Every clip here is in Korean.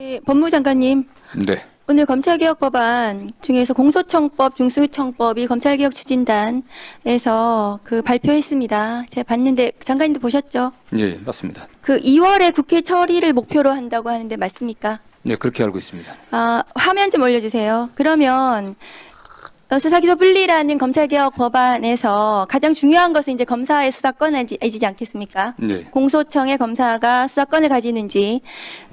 네, 법무장관님, 네. 오늘 검찰개혁 법안 중에서 공소청법, 중수청법이 검찰개혁 추진단에서 그 발표했습니다. 제가 봤는데 장관님도 보셨죠? 예, 맞습니다. 그 2월에 국회 처리를 목표로 한다고 하는데 맞습니까? 네, 그렇게 알고 있습니다. 아, 화면 좀 올려주세요. 그러면 어, 수사기소 분리라는 검찰개혁 법안에서 가장 중요한 것은 이제 검사의 수사권이지 않겠습니까? 네. 공소청의 검사가 수사권을 가지는지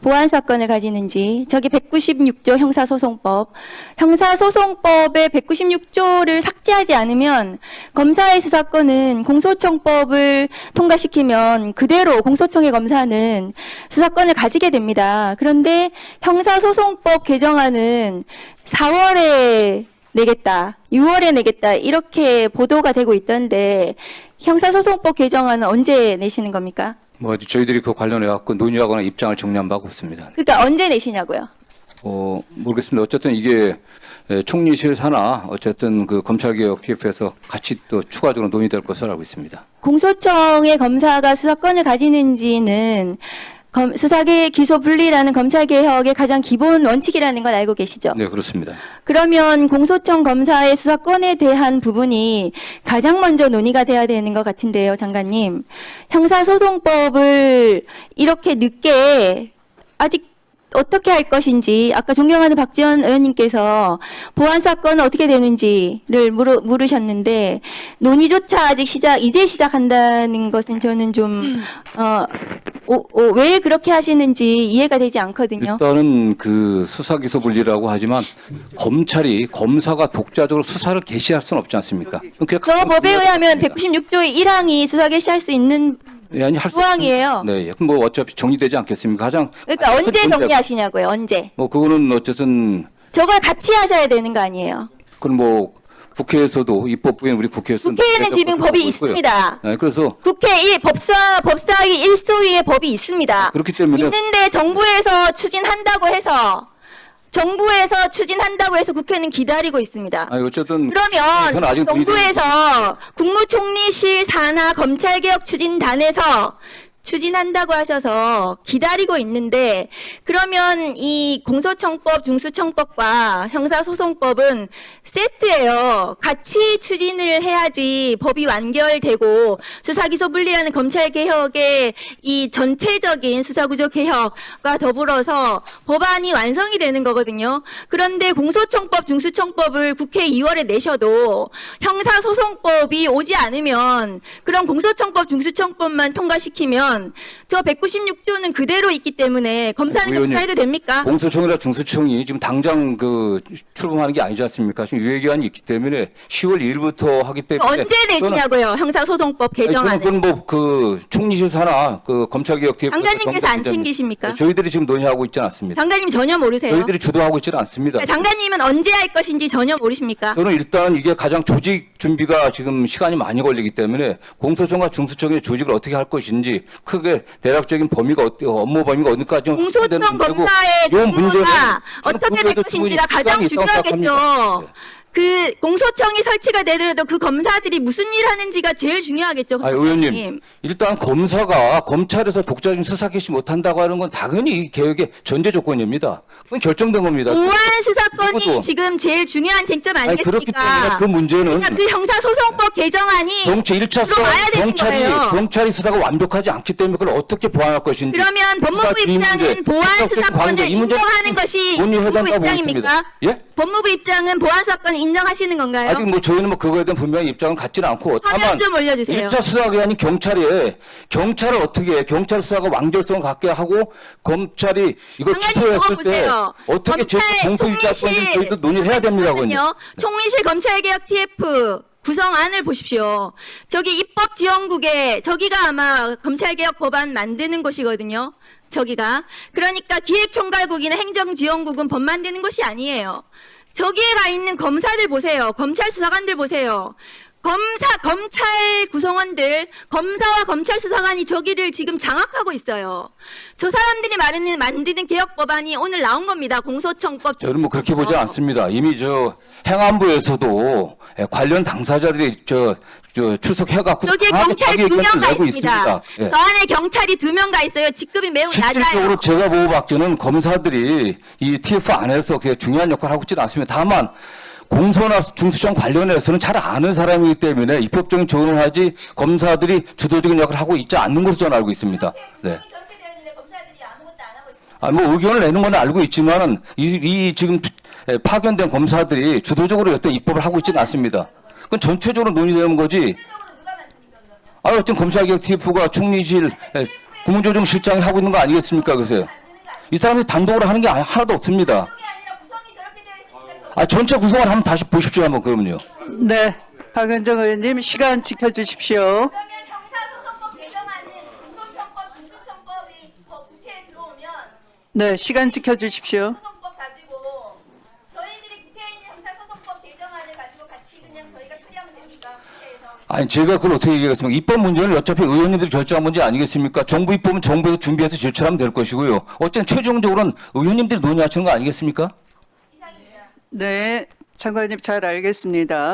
보안 사건을 가지는지 저기 196조 형사소송법 형사소송법의 196조를 삭제하지 않으면 검사의 수사권은 공소청법을 통과시키면 그대로 공소청의 검사는 수사권을 가지게 됩니다. 그런데 형사소송법 개정안은 4월에 내겠다, 6월에 내겠다 이렇게 보도가 되고 있던데 형사소송법 개정안은 언제 내시는 겁니까? 뭐 저희들이 그 관련해 갖고 논의하거나 입장을 정리한 바가 없습니다. 그러니까 언제 내시냐고요? 어, 모르겠습니다. 어쨌든 이게 에, 총리실 사나 어쨌든 그 검찰개혁 TF에서 같이 또 추가적으로 논의될 것을 알고 있습니다. 공소청의 검사가 수사권을 가지는지는 검- 수사계 기소 분리라는 검찰 개혁의 가장 기본 원칙이라는 걸 알고 계시죠? 네, 그렇습니다. 그러면 공소청 검사의 수사권에 대한 부분이 가장 먼저 논의가 돼야 되는 것 같은데요, 장관님. 형사소송법을 이렇게 늦게 아직 어떻게 할 것인지 아까 존경하는 박지원 의원님께서 보안 사건은 어떻게 되는지를 물으, 물으셨는데 논의조차 아직 시작 이제 시작한다는 것은 저는 좀 어, 어, 어, 왜 그렇게 하시는지 이해가 되지 않거든요. 일단은 그 수사기소 분리라고 하지만 검찰이 검사가 독자적으로 수사를 개시할 수는 없지 않습니까? 저 법에 의하면 196조의 1항이 수사 개시할 수 있는 예, 아니 할수 조항이에요. 네, 예. 그럼 뭐 어차피 정리되지 않겠습니까? 가장 그러니까 큰 언제 문제가- 정리하시냐고요. 언제? 뭐 그거는 어쨌든 저걸 같이 하셔야 되는 거 아니에요. 그럼 뭐 국회에서도 입법부인 우리 국회에서 국회에는 지금 법이 있습니다. 네, 그래서 국회 일 법사 법사위 일소위의 법이 있습니다. 그렇기 때문에 있는데 정부에서 추진한다고 해서 정부에서 추진한다고 해서 국회는 기다리고 있습니다. 아니 어쨌든 그러면 정부에서 국무총리실 산하 검찰개혁 추진단에서 추진한다고 하셔서 기다리고 있는데 그러면 이 공소청법, 중수청법과 형사소송법은 세트예요. 같이 추진을 해야지 법이 완결되고 수사기소 분리라는 검찰 개혁의 이 전체적인 수사구조 개혁과 더불어서 법안이 완성이 되는 거거든요. 그런데 공소청법, 중수청법을 국회 2월에 내셔도 형사소송법이 오지 않으면 그럼 공소청법, 중수청법만 통과시키면 저 196조는 그대로 있기 때문에 검사는 의원님, 검사해도 됩니까? 공소청이나 중수청이 지금 당장 그 출범하는 게 아니지 않습니까? 지금 유예기한이 있기 때문에 10월 1일부터 하기 때문에 언제 내시냐고요? 형사소송법 개정안을. 그건 뭐그 총리실 사나 그 검찰개혁 TF 장관님께서 안 챙기십니까? 저희들이 지금 논의하고 있지는 않습니다. 장관님 전혀 모르세요? 저희들이 주도하고 있지는 않습니다. 장관님은 언제 할 것인지 전혀 모르십니까? 저는 일단 이게 가장 조직 준비가 지금 시간이 많이 걸리기 때문에 공소청과 중수청의 조직을 어떻게 할 것인지 크게 대략적인 범위가 어때 업무 범위가 어디까지 공소청 검사의 근무가 어떻게 될 것인지가 가장 중요하겠죠. 그 공소청이 설치가 되더라도 그 검사들이 무슨 일 하는지가 제일 중요하겠죠. 아, 의원님. 일단 검사가 검찰에서 독자적인 수사 개시 못한다고 하는 건 당연히 이 개혁의 전제 조건입니다. 그건 결정된 겁니다. 보안 수사권이 누구도. 지금 제일 중요한 쟁점 아니, 그렇기 때문에 아니겠습니까? 그 문제는 그러니까 그 형사소송법 개정안이 경찰 1차 수사 들어와야 되는 경찰이 거예요. 경찰이 수사가 완벽하지 않기 때문에 그걸 어떻게 보완할 것인지 그러면 법무부 수사 주의 문제, 입장은 보안 수사권을 관계, 이 문제는 인정하는 것이 법무부 된다고 입장입니까? 예? 법무부 입장은 보안 수사권을 인정하시는 건가요? 아직 뭐 저희는 뭐 그거에 대한 분명한 입장은 갖지는 않고 화면 다만 좀 올려주세요. 1차 수사기관인 경찰이 경찰을 어떻게 해? 경찰 수사가 완결성을 갖게 하고 검찰이 이걸 장관님 취소했을 때 보세요. 어떻게 제 검찰 공소유지 할 건지 총리실 저희도 논의를 해야 됩니다. 그건요. 잠깐만요. 총리실 검찰개혁 TF 구성안을 보십시오. 저기 입법지원국에 저기가 아마 검찰개혁 법안 만드는 곳이거든요. 저기가 그러니까 기획총괄국이나 행정지원국은 법 만드는 곳이 아니에요. 저기에 가 있는 검사들 보세요. 검찰 수사관들 보세요. 검사 검찰 구성원들 검사와 검찰 수사관이 저기를 지금 장악하고 있어요. 저 사람들이 말하는 만드는 개혁 법안이 오늘 나온 겁니다. 공소청법. 저는 뭐 그렇게 보지 어. 않습니다. 이미 저 행안부에서도 예, 관련 당사자들이 저, 저 출석해갖고 저기에 경찰 두 명 가 있습니다. 예. 저 안에 경찰이 두 명 가 있어요. 직급이 매우 낮아요. 실질적으로 제가 보고 봤기는 검사들이 이 TF 안에서 그게 중요한 역할을 하고 있지는 않습니다. 다만 공소나 중수청 관련해서는 잘 아는 사람이기 때문에 입법적인 조언을 하지 검사들이 주도적인 역할을 하고 있지 않는 것으로 저는 알고 있습니다. 네. 아, 뭐 의견을 내는 건 알고 있지만은 이, 이 지금 에, 파견된 검사들이 주도적으로 어떤 입법을 하고 있지는 않습니다. 그건 전체적으로 논의되는 거지. 아, 어쨌든 검찰개혁 TF가 총리실 에, 국무조정실장이 하고 있는 거 아니겠습니까, 그래서 만드는 거 아니에요? 이 사람이 단독으로 하는 게 하나도 없습니다. 아, 전체 구성을 한번 다시 보십시오, 한번 그러면요. 네, 박은정 의원님 시간 지켜주십시오. 그러면 형사소송법 개정안은 공소청법, 중수청법이 법 국회에 들어오면 네, 시간 지켜주십시오. 소송법 가지고 저희들이 국회에 있는 형사소송법 개정안을 가지고 같이 그냥 저희가 처리하면 됩니까? 국회에서. 아니, 제가 그걸 어떻게 얘기하겠습니까? 입법 문제는 어차피 의원님들이 결정한 문제 아니겠습니까? 정부 입법은 정부에서 준비해서 제출하면 될 것이고요. 어쨌든 최종적으로는 의원님들이 논의하시는 거 아니겠습니까? 네, 장관님 잘 알겠습니다.